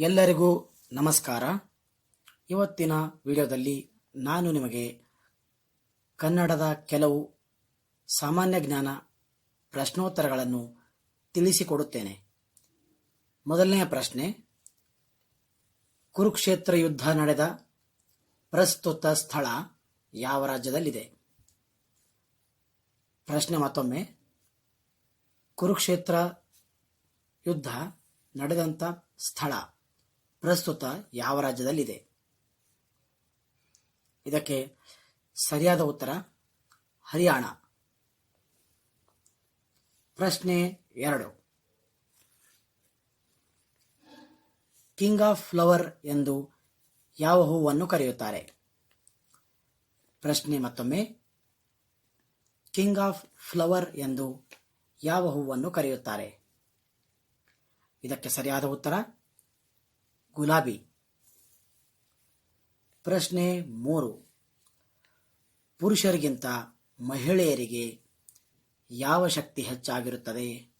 ಎಲ್ಲರಿಗೂ ನಮಸ್ಕಾರ. ಇವತ್ತಿನ ವಿಡಿಯೋದಲ್ಲಿ ನಾನು ನಿಮಗೆ ಕನ್ನಡದ ಕೆಲವು ಸಾಮಾನ್ಯ ಜ್ಞಾನ ಪ್ರಶ್ನೋತ್ತರಗಳನ್ನು ತಿಳಿಸಿಕೊಡುತ್ತೇನೆ. ಮೊದಲನೆಯ ಪ್ರಶ್ನೆ, ಕುರುಕ್ಷೇತ್ರ ಯುದ್ಧ ನಡೆದ ಪ್ರಸ್ತುತ ಸ್ಥಳ ಯಾವ ರಾಜ್ಯದಲ್ಲಿದೆ? ಪ್ರಶ್ನೆ ಮತ್ತೊಮ್ಮೆ, ಕುರುಕ್ಷೇತ್ರ ಯುದ್ಧ ನಡೆದಂಥ ಸ್ಥಳ ಪ್ರಸ್ತುತ ಯಾವ ರಾಜ್ಯದಲ್ಲಿದೆ? ಇದಕ್ಕೆ ಸರಿಯಾದ ಉತ್ತರ, ಹರಿಯಾಣ. ಪ್ರಶ್ನೆ ಎರಡು. ಕಿಂಗ್ ಆಫ್ ಫ್ಲವರ್ ಎಂದು ಯಾವ ಹೂವನ್ನು ಕರೆಯುತ್ತಾರೆ? ಪ್ರಶ್ನೆ ಮತ್ತೊಮ್ಮೆ. ಕಿಂಗ್ ಆಫ್ ಫ್ಲವರ್ ಎಂದು ಯಾವ ಹೂವನ್ನು ಕರೆಯುತ್ತಾರೆ? ಇದಕ್ಕೆ ಸರಿಯಾದ ಉತ್ತರ ಗುಲಾಬಿ. ಪ್ರಶ್ನೆ ಮೂರು. ಪುರುಷರಿಗಿಂತ ಮಹಿಳೆಯರಿಗೆ ಯಾವ ಶಕ್ತಿ ಹೆಚ್ಚಾಗಿರುತ್ತದೆ?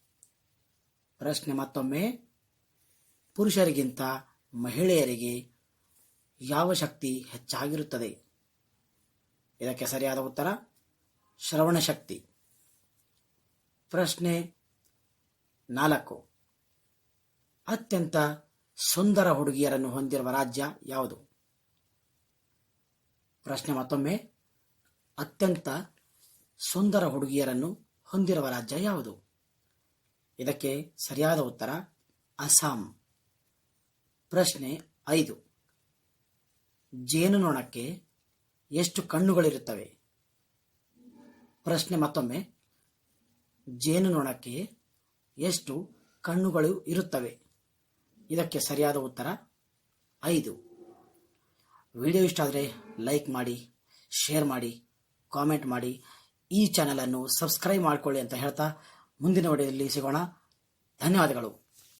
ಪ್ರಶ್ನೆ ಮತ್ತೊಮ್ಮೆ. ಪುರುಷರಿಗಿಂತ ಮಹಿಳೆಯರಿಗೆ ಯಾವ ಶಕ್ತಿ ಹೆಚ್ಚಾಗಿರುತ್ತದೆ? ಇದಕ್ಕೆ ಸರಿಯಾದ ಉತ್ತರ, ಶ್ರವಣ ಶಕ್ತಿ. ಪ್ರಶ್ನೆ ನಾಲ್ಕು. ಅತ್ಯಂತ ಸುಂದರ ಹುಡುಗಿಯರನ್ನು ಹೊಂದಿರುವ ರಾಜ್ಯ ಯಾವುದು? ಪ್ರಶ್ನೆ ಮತ್ತೊಮ್ಮೆ. ಅತ್ಯಂತ ಸುಂದರ ಹುಡುಗಿಯರನ್ನು ಹೊಂದಿರುವ ರಾಜ್ಯ ಯಾವುದು? ಇದಕ್ಕೆ ಸರಿಯಾದ ಉತ್ತರ, ಅಸ್ಸಾಂ. ಪ್ರಶ್ನೆ ಐದು. ಜೇನುನೊಣಕ್ಕೆ ಎಷ್ಟು ಕಣ್ಣುಗಳಿರುತ್ತವೆ? ಪ್ರಶ್ನೆ ಮತ್ತೊಮ್ಮೆ. ಜೇನುನೊಣಕ್ಕೆ ಎಷ್ಟು ಕಣ್ಣುಗಳು ಇರುತ್ತವೆ? ಇದಕ್ಕೆ ಸರಿಯಾದ ಉತ್ತರ? ಐದು. ವಿಡಿಯೋ ಇಷ್ಟ ಆದರೆ ಲೈಕ್ ಮಾಡಿ, ಶೇರ್ ಮಾಡಿ, ಕಾಮೆಂಟ್ ಮಾಡಿ. ಈ ಚಾನಲನ್ನು ಸಬ್ಸ್ಕ್ರೈಬ್ ಮಾಡಿಕೊಳ್ಳಿ ಅಂತ ಹೇಳ್ತಾ ಮುಂದಿನ ವಿಡಿಯೋದಲ್ಲಿ ಸಿಗೋಣ. ಧನ್ಯವಾದಗಳು.